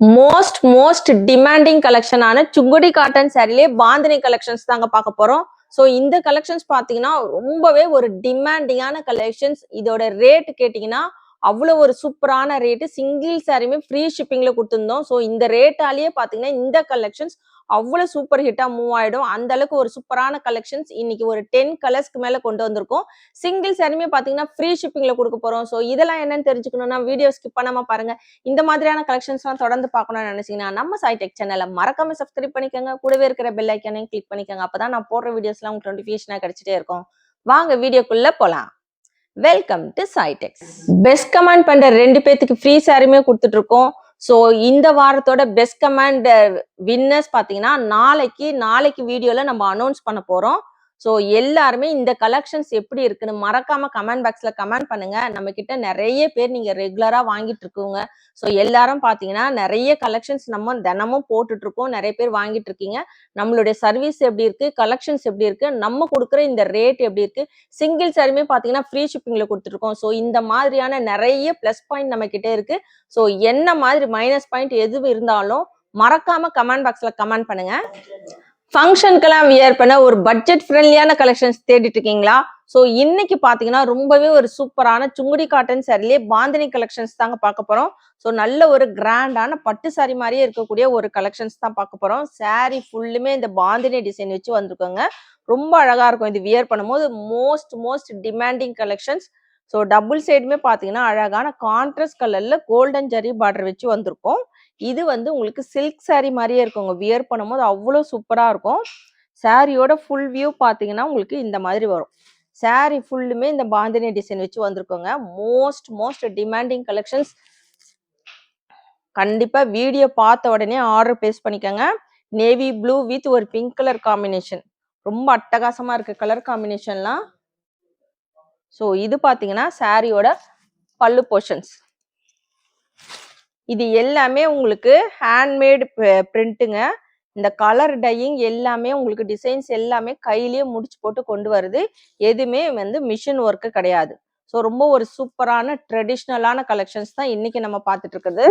Most most demanding கலெக்ஷனான Sungudi cotton சாரிலே bandhani collections தாங்க பார்க்க போறோம். ஸோ இந்த கலெக்ஷன்ஸ் பார்த்தீங்கன்னா ரொம்பவே ஒரு டிமாண்டிங்கான கலெக்ஷன்ஸ் இதோட ரேட் கேட்டிங்கன்னா அவ்வளோ ஒரு சூப்பரான ரேட்டு சிங்கிள் சாரியுமே ஃப்ரீ ஷிப்பிங்ல கொடுத்துருந்தோம். ஸோ இந்த ரேட்டாலேயே பார்த்தீங்கன்னா இந்த கலெக்ஷன்ஸ் அவ்வளோ சூப்பர் ஹிட்டா மூவ் ஆயிடும். அந்த அளவுக்கு ஒரு சூப்பரான கலெக்ஷன்ஸ் இன்னைக்கு ஒரு டென் கலர்ஸ்க்கு மேல கொண்டு வந்திருக்கோம். சிங்கிள் சாரியுமே பார்த்தீங்கன்னா ஃப்ரீ ஷிப்பிங்ல கொடுக்க போறோம். ஸோ இதெல்லாம் என்னன்னு தெரிஞ்சுக்கணும்னா வீடியோ ஸ்கிப் பண்ணாம பாருங்க. இந்த மாதிரியான கலெக்ஷன்ஸ்லாம் தொடர்ந்து பார்க்கணும்னு நினைச்சீங்கன்னா நம்ம சைடெக் சேனலை மறக்காம சப்ஸ்கிரைப் பண்ணிக்கோங்க. கூடவே இருக்கிற பெல் ஐக்கனையும் கிளிக் பண்ணிக்கோங்க. அப்பதான் நான் போடுற வீடியோஸ்லாம் உங்களுக்கு நோட்டிஃபிகேஷனாக கிடைச்சிட்டே இருக்கும். வாங்க வீடியோக்குள்ள போலாம். Welcome to Saitex best comment பண்ற ரெண்டு பேத்துக்கு ஃப்ரீ சாரியுமே கொடுத்துட்டு இருக்கோம். ஸோ இந்த வாரத்தோட பெஸ்ட் கமெண்ட் வின்னர்ஸ் பார்த்தீங்கன்னா நாளைக்கு நாளைக்கு வீடியோவில் நம்ம அனௌன்ஸ் பண்ண போகிறோம் ஸோ எல்லாருமே இந்த கலெக்ஷன்ஸ் எப்படி இருக்குன்னு மறக்காம கமெண்ட் பாக்ஸ்ல கமெண்ட் பண்ணுங்க. நம்ம கிட்ட நிறைய பேர் நீங்க ரெகுலரா வாங்கிட்டு இருக்கோங்க. ஸோ எல்லாரும் பாத்தீங்கன்னா நிறைய கலெக்ஷன்ஸ் நம்ம தினமும் போட்டுட்டு இருக்கோம். நிறைய பேர் வாங்கிட்டு இருக்கீங்க. நம்மளுடைய சர்வீஸ் எப்படி இருக்கு? கலெக்ஷன்ஸ் எப்படி இருக்கு? நம்ம கொடுக்குற இந்த ரேட் எப்படி இருக்கு? சிங்கிள் சாரியுமே பாத்தீங்கன்னா ஃப்ரீ ஷிப்பிங்ல கொடுத்துருக்கோம் ஸோ இந்த மாதிரியான நிறைய ப்ளஸ் பாயிண்ட் நம்ம கிட்ட இருக்கு. ஸோ என்ன மாதிரி மைனஸ் பாயிண்ட் எது இருந்தாலும் மறக்காம கமெண்ட் பாக்ஸ்ல கமெண்ட் பண்ணுங்க. ஃபங்க்ஷனுக்கெல்லாம் வியர் பண்ண ஒரு பட்ஜெட் ஃப்ரெண்ட்லியான கலெக்ஷன்ஸ் தேடிட்டு இருக்கீங்களா ஸோ இன்னைக்கு பார்த்தீங்கன்னா ரொம்பவே ஒரு சூப்பரான சுங்குடி காட்டன் சாரிலே பாந்தினி கலெக்ஷன்ஸ் தாங்க பார்க்க போகிறோம் ஸோ நல்ல ஒரு கிராண்டான பட்டு சாரி மாதிரியே இருக்கக்கூடிய ஒரு கலெக்ஷன்ஸ் தான் பார்க்க போகிறோம் சாரி ஃபுல்லுமே இந்த பாந்தினி டிசைன் வச்சு வந்திருக்கோங்க. ரொம்ப அழகாக இருக்கும் இது வியர் பண்ணும்போது. Most most demanding collections so double சைடுமே பார்த்தீங்கன்னா அழகான கான்ட்ரஸ்ட் கலரில் கோல்டன் ஜரி பார்டர் வச்சு வந்திருக்கும். இது வந்து உங்களுக்கு சில்க் சாரீ மாதிரியே இருக்குங்க வியர் பண்ணும்போது அவ்வளோ சூப்பராக இருக்கும். சாரியோட ஃபுல் வியூ பார்த்தீங்கன்னா உங்களுக்கு இந்த மாதிரி வரும். சாரி ஃபுல்லுமே இந்த பாந்தினி டிசைன் வச்சு வந்திருக்கோங்க. மோஸ்ட் மோஸ்ட் டிமாண்டிங் கலெக்ஷன்ஸ் கண்டிப்பாக வீடியோ பார்த்த உடனே ஆர்டர் பேஸ் பண்ணிக்கோங்க. நேவி ப்ளூ வித் ஒரு பிங்க் கலர் காம்பினேஷன் ரொம்ப அட்டகாசமாக இருக்கு கலர் காம்பினேஷன்லாம் ஸோ இது பார்த்தீங்கன்னா சாரியோட பல்லு போர்ஷன்ஸ் இது எல்லாமே உங்களுக்கு ஹேண்ட்மேடு பிரிண்ட்டுங்க இந்த கலர் டையிங் எல்லாமே உங்களுக்கு டிசைன்ஸ் எல்லாமே கையிலேயே முடிச்சு போட்டு கொண்டு வருது எதுவுமே வந்து மிஷின் ஒர்க்கு கிடையாது. ஸோ ரொம்ப ஒரு சூப்பரான ட்ரெடிஷ்னலான கலெக்ஷன்ஸ் தான் இன்னைக்கு நம்ம பார்த்துட்டு இருக்குது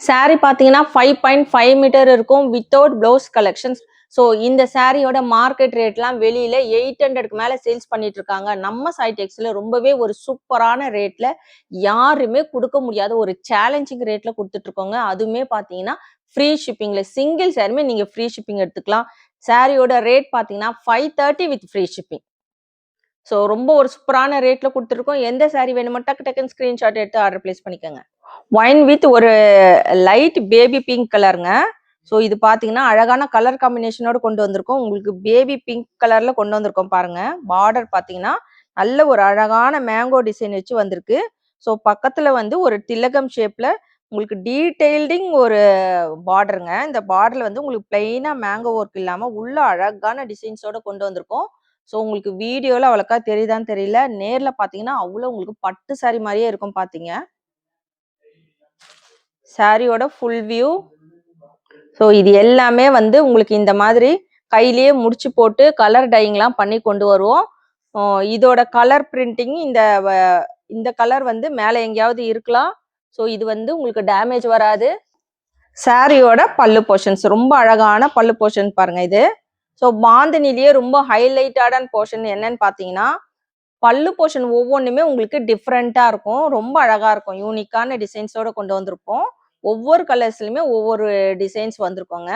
சாரி பார்த்தீங்கன்னா ஃபைவ் பாயிண்ட் ஃபைவ் மீட்டர் இருக்கும் வித்தவுட் ப்ளவுஸ் கலெக்ஷன்ஸ் ஸோ இந்த சாரியோட மார்க்கெட் ரேட்லாம் வெளியில எயிட் ஹண்ட்ரட்க்கு மேலே சேல்ஸ் பண்ணிட்டு இருக்காங்க நம்ம சைடெக்ஸில் ரொம்பவே ஒரு சூப்பரான ரேட்ல யாருமே கொடுக்க முடியாத ஒரு சேலஞ்சிங் ரேட்ல கொடுத்துட்டு இருக்கோங்க அதுவுமே பார்த்தீங்கன்னா ஃப்ரீ ஷிப்பிங்ல சிங்கிள் சாரியுமே நீங்க ஃப்ரீ ஷிப்பிங் எடுத்துக்கலாம். சாரியோட ரேட் பார்த்தீங்கன்னா five thirty with free shipping so ரொம்ப ஒரு சூப்பரான ரேட்ல கொடுத்துருக்கோம். எந்த சாரீ வேணுமோ டக்கு டக்குன்னு ஸ்கிரீன்ஷாட் எடுத்து ஆர்டர் பிளேஸ் பண்ணிக்கோங்க. ஒயின் வித் ஒரு லைட் பேபி பிங்க் கலருங்க ஸோ இது பார்த்தீங்கன்னா அழகான கலர் காம்பினேஷனோட கொண்டு வந்திருக்கோம். உங்களுக்கு பேபி பிங்க் கலர்ல கொண்டு வந்திருக்கோம் பாருங்க. பார்டர் பார்த்தீங்கன்னா நல்ல ஒரு அழகான மேங்கோ டிசைன் வச்சு வந்திருக்கு. ஸோ பக்கத்துல வந்து ஒரு திலகம் ஷேப்ல உங்களுக்கு டீடைல்டிங் ஒரு பார்டருங்க இந்த பார்டர்ல வந்து உங்களுக்கு பிளெயினா மேங்கோ ஒர்க் இல்லாம உள்ள அழகான டிசைன்ஸோட கொண்டு வந்திருக்கோம். ஸோ உங்களுக்கு வீடியோவில் அவ்வளோக்கா தெரியுதான்னு தெரியல. நேரில் பார்த்தீங்கன்னா அவ்வளோ உங்களுக்கு பட்டு சாரி மாதிரியே இருக்கும் பார்த்தீங்க சாரியோட ஃபுல் வியூ ஸோ இது எல்லாமே வந்து உங்களுக்கு இந்த மாதிரி கையிலேயே முடிச்சு போட்டு கலர் டையிங்லாம் பண்ணி கொண்டு வருவோம். இதோட கலர் பிரிண்டிங் இந்த வ- இந்த கலர் வந்து மேலே எங்கேயாவது இருக்கலாம். ஸோ இது வந்து உங்களுக்கு டேமேஜ் வராது. சாரியோட பல்லு போர்ஷன்ஸ் ரொம்ப அழகான பல்லு போர்ஷன் பாருங்க இது. ஸோ பாந்தினிலேயே ரொம்ப ஹைலைட்டடான போர்ஷன் என்னன்னு பார்த்தீங்கன்னா பல்லு போர்ஷன் ஒவ்வொன்றுமே உங்களுக்கு டிஃப்ரெண்ட்டாக இருக்கும். ரொம்ப அழகாக இருக்கும். யூனிக்கான டிசைன்ஸோட கொண்டு வந்திருப்போம். ஒவ்வொரு கலர்ஸ்லையுமே ஒவ்வொரு டிசைன்ஸ் வந்திருக்கோங்க.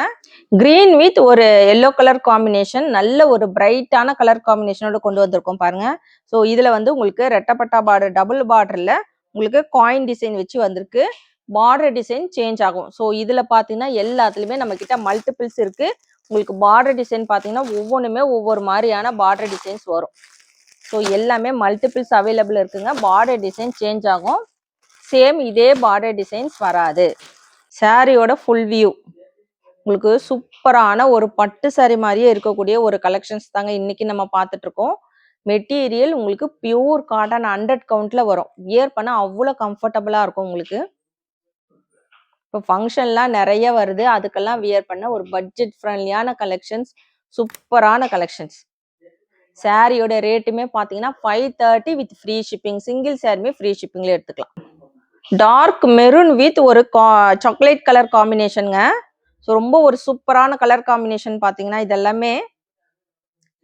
கிரீன் வித் ஒரு எல்லோ கலர் காம்பினேஷன் நல்ல ஒரு பிரைட்டான கலர் காம்பினேஷனோட கொண்டு வந்திருக்கோம் பாருங்க. ஸோ இதில் வந்து உங்களுக்கு ரெட்டப்பட்டா பார்டர் டபுள் பார்டரில் உங்களுக்கு காயின் டிசைன் வச்சு வந்திருக்கு. பார்டர் டிசைன் சேஞ்ச் ஆகும். ஸோ இதில் பார்த்தீங்கன்னா எல்லாத்துலேயுமே நம்ம மல்டிபிள்ஸ் இருக்குது உங்களுக்கு பார்டர் டிசைன் பார்த்தீங்கன்னா ஒவ்வொன்றுமே ஒவ்வொரு மாதிரியான பார்டர் டிசைன்ஸ் வரும். ஸோ எல்லாமே மல்டிபிள்ஸ் அவைலபிள் இருக்குங்க. பார்டர் டிசைன் சேஞ்ச் ஆகும். சேம் இதே பார்டர் டிசைன்ஸ் வராது. சாரியோட ஃபுல் வியூ உங்களுக்கு சூப்பரான ஒரு பட்டு சாரி மாதிரியே இருக்கக்கூடிய ஒரு கலெக்ஷன்ஸ் தாங்க இன்னைக்கு நம்ம பார்த்துட்டு இருக்கோம். மெட்டீரியல் உங்களுக்கு பியூர் காட்டன் ஹண்ட்ரட் கவுண்ட்ல வரும். வியர் பண்ண அவ்வளோ கம்ஃபர்டபுளாக இருக்கும் உங்களுக்கு. இப்போ ஃபங்க்ஷன்லாம் நிறைய வருது. அதுக்கெல்லாம் வியர் பண்ண ஒரு பட்ஜெட் ஃப்ரெண்ட்லியான கலெக்ஷன்ஸ் சூப்பரான கலெக்ஷன்ஸ் சாரியோட ரேட்டுமே பார்த்தீங்கன்னா five thirty with free shipping single சாரியுமே ஃப்ரீ ஷிப்பிங்ல எடுத்துக்கலாம். டார்க் மெரூன் வித் ஒரு சாக்லேட் கலர் காம்பினேஷனுங்க ஸோ ரொம்ப ஒரு சூப்பரான கலர் காம்பினேஷன் பார்த்தீங்கன்னா இது எல்லாமே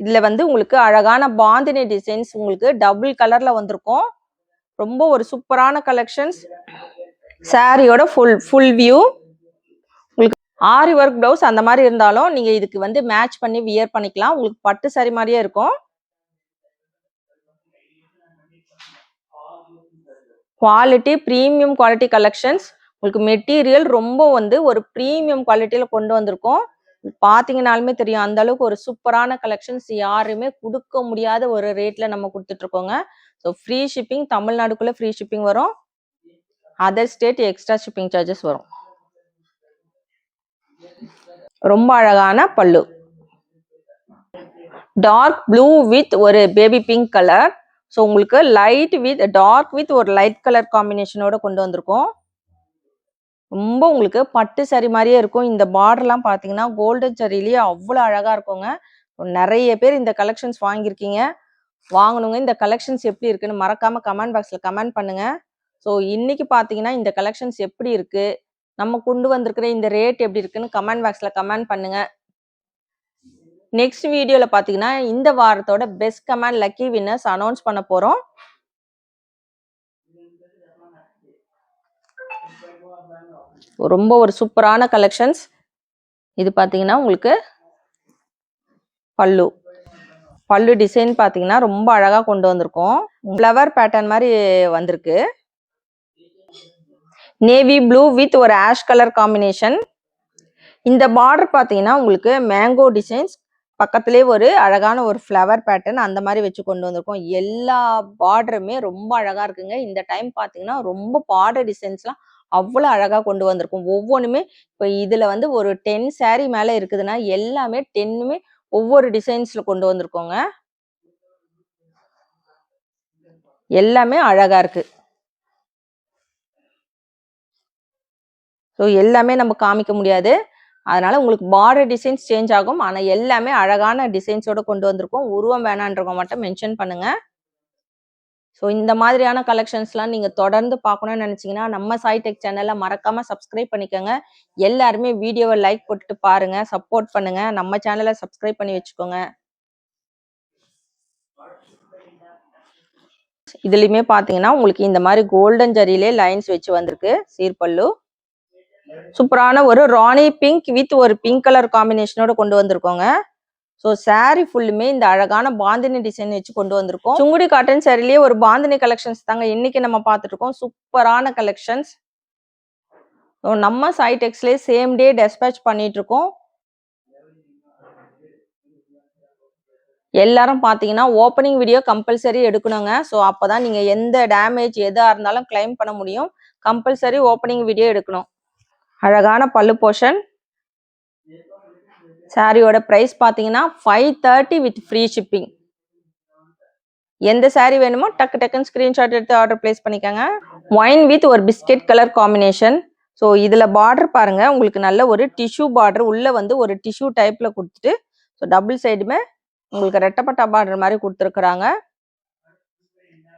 இதுல வந்து உங்களுக்கு அழகான பாந்தினி டிசைன்ஸ் உங்களுக்கு டபுள் கலர்ல வந்திருக்கும். ரொம்ப ஒரு சூப்பரான கலெக்ஷன்ஸ் சாரியோட ஃபுல் ஃபுல் வியூ உங்களுக்கு ஆரி ஒர்க் ப்ளவுஸ் அந்த மாதிரி இருந்தாலும் நீங்க இதுக்கு வந்து மேட்ச் பண்ணி வியர் பண்ணிக்கலாம். உங்களுக்கு பட்டு சாரி மாதிரியே இருக்கும். குவாலிட்டி ப்ரீமியம் குவாலிட்டி கலெக்ஷன்ஸ் உங்களுக்கு மெட்டீரியல் ரொம்ப வந்து ஒரு ப்ரீமியம் குவாலிட்டியில கொண்டு வந்திருக்கோம். பார்த்தீங்கனாலுமே தெரியும் அந்த அளவுக்கு ஒரு சூப்பரான கலெக்ஷன்ஸ் யாருமே கொடுக்க முடியாத ஒரு ரேட்ல நம்ம கொடுத்துட்டு இருக்கோங்க. ஸோ ஃப்ரீ ஷிப்பிங் தமிழ்நாடுக்குள்ள ஃப்ரீ ஷிப்பிங் வரும். Other state extra shipping charges வரும். ரொம்ப அழகான பல்லு. டார்க் ப்ளூ வித் ஒரு பேபி பிங்க் கலர் ஸோ உங்களுக்கு லைட் வித் டார்க் வித் ஒரு லைட் கலர் காம்பினேஷனோட கொண்டு வந்திருக்கோம். ரொம்ப உங்களுக்கு பட்டு சரி மாதிரியே இருக்கும். இந்த பார்டர்லாம் பார்த்தீங்கன்னா கோல்டன் சரிலேயே அவ்வளோ அழகாக இருக்குங்க. நிறைய பேர் இந்த கலெக்ஷன்ஸ் வாங்கியிருக்கீங்க. வாங்கணுங்க. இந்த கலெக்ஷன்ஸ் எப்படி இருக்குன்னு மறக்காம கமெண்ட் பாக்ஸில் கமெண்ட் பண்ணுங்க. ஸோ இன்னைக்கு பார்த்தீங்கன்னா இந்த கலெக்ஷன்ஸ் எப்படி இருக்கு? நம்ம கொண்டு வந்திருக்கிற இந்த ரேட் எப்படி இருக்குன்னு கமெண்ட் பாக்ஸில் கமெண்ட் பண்ணுங்க. நெக்ஸ்ட் வீடியோவில் பார்த்தீங்கன்னா இந்த வாரத்தோட best comment lucky winners announce பண்ண போகிறோம் ரொம்ப ஒரு சூப்பரான கலெக்ஷன்ஸ் இது பார்த்தீங்கன்னா உங்களுக்கு பல்லு. பல்லு டிசைன் பார்த்தீங்கன்னா ரொம்ப அழகாக கொண்டு வந்திருக்கோம். ஃப்ளவர் பேட்டர்ன் மாதிரி வந்திருக்கு. நேவி ப்ளூ வித் ஒரு ஆஷ் கலர் காம்பினேஷன் இந்த பார்டர் பார்த்தீங்கன்னா உங்களுக்கு மேங்கோ டிசைன்ஸ் பக்கத்துலேயே ஒரு அழகான ஒரு ஃப்ளவர் பேட்டர்ன் அந்த மாதிரி வச்சு கொண்டு வந்திருக்கோம். எல்லா பார்டருமே ரொம்ப அழகாக இருக்குங்க. இந்த டைம் பார்த்தீங்கன்னா ரொம்ப பார்டர் டிசைன்ஸ்லாம் அவ்வளோ அழகாக கொண்டு வந்திருக்கும். ஒவ்வொன்றுமே இப்போ இதில் வந்து ஒரு டென் சேரீ மேலே இருக்குதுன்னா எல்லாமே டென்னுமே ஒவ்வொரு டிசைன்ஸில் கொண்டு வந்திருக்கோங்க. எல்லாமே அழகாக இருக்குது ஸோ எல்லாமே நம்ம காமிக்க முடியாது. அதனால உங்களுக்கு பார்டர் டிசைன்ஸ் சேஞ்ச் ஆகும். ஆனால் எல்லாமே அழகான டிசைன்ஸோட கொண்டு வந்திருக்கோம். உருவம் வேணான்றவங்க மட்டும் மென்ஷன் பண்ணுங்க. ஸோ இந்த மாதிரியான கலெக்ஷன்ஸ்லாம் நீங்கள் தொடர்ந்து பார்க்கணும்னு நினச்சிங்கன்னா நம்ம சாய்டெக் சேனலை மறக்காமல் சப்ஸ்கிரைப் பண்ணிக்கோங்க. எல்லாருமே வீடியோவை லைக் போட்டுட்டு பாருங்க. சப்போர்ட் பண்ணுங்க. நம்ம சேனலை சப்ஸ்கிரைப் பண்ணி வச்சுக்கோங்க. இதுலையுமே பார்த்தீங்கன்னா உங்களுக்கு இந்த மாதிரி கோல்டன் ஜரியிலே லைன்ஸ் வச்சு வந்திருக்கு. சீர்பல்லு. சூப்பரான ஒரு ராணி பிங்க் வித் ஒரு பிங்க் கலர் காம்பினேஷனோட கொண்டு வந்திருக்கோங்க. ஸோ சாரீ ஃபுல்லுமே இந்த அழகான பாந்தினி டிசைன் வச்சு கொண்டு வந்திருக்கோம். சுங்குடி காட்டன் சாரிலேயே ஒரு பாந்தினி கலெக்ஷன்ஸ் தாங்க இன்னைக்கு நம்ம பார்த்துட்டு இருக்கோம் சூப்பரான கலெக்ஷன்ஸ் நம்ம சைடெக்ஸ்லேயே சேம் டே டெஸ்பேச் பண்ணிட்டு இருக்கோம் எல்லாரும் பார்த்தீங்கன்னா ஓப்பனிங் வீடியோ கம்பல்சரி எடுக்கணுங்க. ஸோ அப்போதான் நீங்க எந்த டேமேஜ் எதா இருந்தாலும் கிளைம் பண்ண முடியும். கம்பல்சரி ஓப்பனிங் வீடியோ எடுக்கணும். அழகான பல்லு போர்ஷன். சாரியோட ப்ரைஸ் பார்த்தீங்கன்னா five thirty with free shipping எந்த saree வேணுமோ டக்கு டக்குன்னு ஸ்க்ரீன்ஷாட் எடுத்து ஆர்டர் பிளேஸ் பண்ணிக்கோங்க. ஒயின் வித் ஒரு பிஸ்கெட் கலர் காம்பினேஷன் ஸோ இதில் பார்டர் பாருங்கள் உங்களுக்கு நல்ல ஒரு டிஷ்யூ பார்டர் உள்ளே வந்து ஒரு டிஷ்யூ டைப்பில் கொடுத்துட்டு ஸோ டபுள் சைடுமே உங்களுக்கு ரெட்டப்பட்டா பார்டர் மாதிரி கொடுத்துருக்குறாங்க.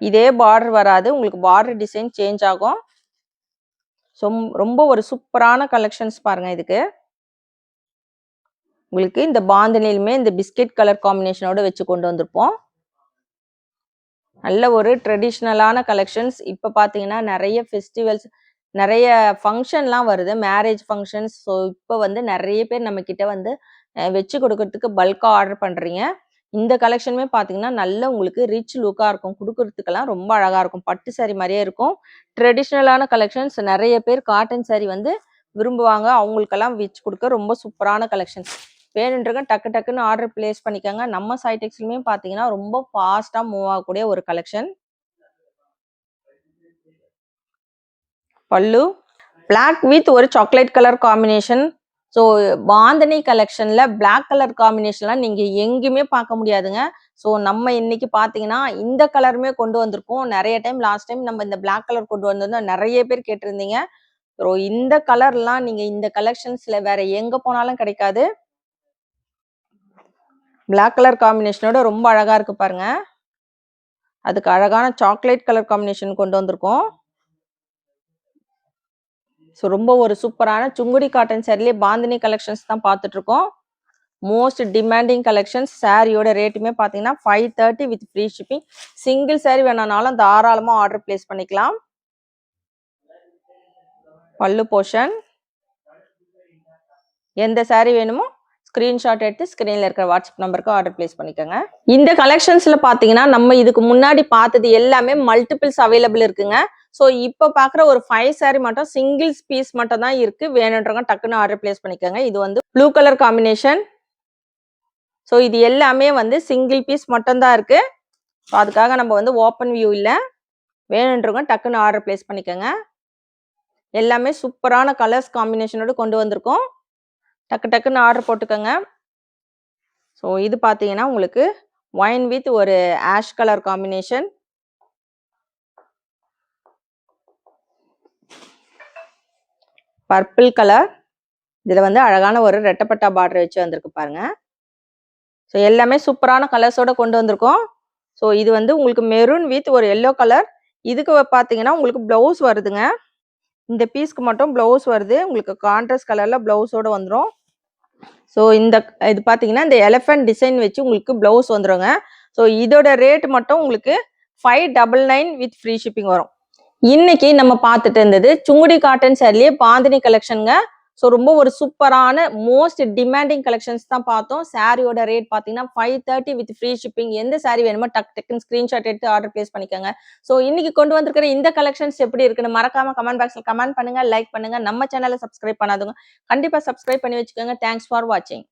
இதே பார்டர் வராது. உங்களுக்கு பார்டர் டிசைன் சேஞ்ச் ஆகும். சொம் ரொம்ப ஒரு சூப்பரான கலெக்ஷன்ஸ் பாருங்க இதுக்கு. உங்களுக்கு இந்த பாந்தனிலுமே இந்த பிஸ்கெட் கலர் காம்பினேஷனோட வச்சு கொண்டு வந்திருப்போம். நல்ல ஒரு ட்ரெடிஷ்னலான கலெக்ஷன்ஸ் இப்போ பார்த்தீங்கன்னா நிறைய ஃபெஸ்டிவல்ஸ் நிறைய ஃபங்க்ஷன்லாம் வருது. மேரேஜ் ஃபங்க்ஷன்ஸ் ஸோ இப்போ வந்து நிறைய பேர் நம்ம வந்து வச்சு கொடுக்கறதுக்கு பல்காக ஆர்டர் பண்ணுறீங்க இந்த கலெக்ஷனுமே பார்த்தீங்கன்னா நல்ல உங்களுக்கு ரிச் லுக்காக இருக்கும். கொடுக்கறதுக்கெல்லாம் ரொம்ப அழகாக இருக்கும். பட்டு சாரி மாதிரியே இருக்கும். ட்ரெடிஷ்னலான கலெக்ஷன்ஸ் நிறைய பேர் காட்டன் சாரி வந்து விரும்புவாங்க. அவங்களுக்கெல்லாம் வச்சு கொடுக்க ரொம்ப சூப்பரான கலெக்ஷன்ஸ் வேணுன்றங்க டக்கு டக்குன்னு ஆர்டர் பிளேஸ் பண்ணிக்கோங்க. நம்ம சைடெக்ஸ்லையுமே பார்த்தீங்கன்னா ரொம்ப ஃபாஸ்ட்டாக மூவ் ஆகக்கூடிய ஒரு கலெக்ஷன் பல்லு. பிளாக் வித் ஒரு chocolate colour combination so bandhani கலெக்ஷன்ல black colour காம்பினேஷன்லாம் நீங்க எங்கேயுமே பார்க்க முடியாதுங்க. ஸோ நம்ம இன்னைக்கு பார்த்தீங்கன்னா இந்த கலருமே கொண்டு வந்திருக்கோம். நிறைய டைம் லாஸ்ட் டைம் நம்ம இந்த பிளாக் கலர் கொண்டு வந்திருந்தோம். நிறைய பேர் கேட்டிருந்தீங்க. ஸோ இந்த கலர்லாம் நீங்க இந்த கலெக்ஷன்ஸ்ல வேற எங்க போனாலும் கிடைக்காது. பிளாக் கலர் காம்பினேஷனோட ரொம்ப அழகா இருக்கு பாருங்க. அதுக்கு அழகான சாக்லேட் கலர் காம்பினேஷன் கொண்டு வந்திருக்கோம். ஸோ ரொம்ப ஒரு சூப்பரான சுங்குடி காட்டன் சாரிலே பாந்தினி கலெக்ஷன்ஸ் தான் பார்த்துட்டு இருக்கோம் மோஸ்ட் டிமாண்டிங் கலெக்ஷன்ஸ் சாரியோட ரேட்டுமே பார்த்தீங்கன்னா five thirty with free shipping single sari வேணாலும் தாராளமாக ஆர்டர் பிளேஸ் பண்ணிக்கலாம். பல்லு போர்ஷன் எந்த சாரி வேணுமோ ஸ்க்ரீன்ஷாட் எடுத்து ஸ்க்ரீனில் இருக்கிற வாட்ஸ்அப் நம்பருக்கு ஆர்டர் பிளேஸ் பண்ணிக்கோங்க. இந்த கலெக்ஷன்ஸில் பார்த்தீங்கன்னா நம்ம இதுக்கு முன்னாடி பார்த்தது எல்லாமே மல்டிபிள்ஸ் அவைலபிள் இருக்குங்க. ஸோ இப்போ பார்க்குற ஒரு ஃபைவ் சாரி மட்டும் சிங்கிள்ஸ் பீஸ் மட்டும் தான் இருக்குது வேணுன்றவங்க டக்குன்னு ஆர்டர் பிளேஸ் பண்ணிக்கோங்க. இது வந்து ப்ளூ கலர் காம்பினேஷன் ஸோ இது எல்லாமே வந்து சிங்கிள் பீஸ் மட்டும்தான் இருக்குது ஸோ அதுக்காக நம்ம வந்து ஓப்பன் வியூ இல்லை. வேணுன்றவங்க டக்குன்னு ஆர்டர் பிளேஸ் பண்ணிக்கோங்க. எல்லாமே சூப்பரான கலர்ஸ் காம்பினேஷனோட கொண்டு வந்திருக்கோம். டக்கு டக்குன்னு ஆர்டர் போட்டுக்கோங்க. ஸோ இது பார்த்தீங்கன்னா உங்களுக்கு ஒயின் வித் ஒரு ash colour combination purple colour இதில் வந்து அழகான ஒரு ரெட்டப்பட்டா பார்டர் வச்சு வந்திருக்கு பாருங்க. ஸோ எல்லாமே சூப்பரான கலர்ஸோட கொண்டு வந்திருக்கோம். ஸோ இது வந்து உங்களுக்கு மெரூன் வித் ஒரு எல்லோ கலர் இதுக்கு பார்த்தீங்கன்னா உங்களுக்கு ப்ளவுஸ் வருதுங்க. இந்த பீஸ்க்கு மட்டும் ப்ளவுஸ் வருது. உங்களுக்கு கான்ட்ராஸ்ட் கலரில் ப்ளவுஸோட வந்துடும் ஸோ இந்த இது பார்த்தீங்கன்னா இந்த எலஃபண்ட் டிசைன் வச்சு உங்களுக்கு ப்ளவுஸ் வந்துருங்க. ஸோ இதோட ரேட் மட்டும் உங்களுக்கு five double nine with free shipping வரும். இன்னைக்கு நம்ம பார்த்துட்டு இருந்தது சுங்குடி காட்டன் சாரிலேயே பாந்தினி கலெக்ஷனுங்க ஸோ ரொம்ப ஒரு சூப்பரான மோஸ்ட் டிமாண்டிங் கலெக்ஷன்ஸ் தான் பார்த்தோம். சாரியோட ரேட் பார்த்தீங்கன்னா five thirty with free shipping எந்த சாரி வேணுமோ டக் டக்குன்னு ஸ்க்ரீன்ஷாட் எடுத்து ஆர்டர் பிளேஸ் பண்ணிக்கோங்க. ஸோ இன்னைக்கு கொண்டு வந்திருக்கிற இந்த கலெக்ஷன்ஸ் எப்படி இருக்குன்னு மறக்காம கமெண்ட் பாக்ஸில் கமெண்ட் பண்ணுங்க லைக் பண்ணுங்க. நம்ம சேனலை சப்ஸ்கிரைப் பண்ணாதுங்க கண்டிப்பாக சப்ஸ்கிரைப் பண்ணி வச்சுக்கோங்க. தேங்க்ஸ் ஃபார் வாட்சிங்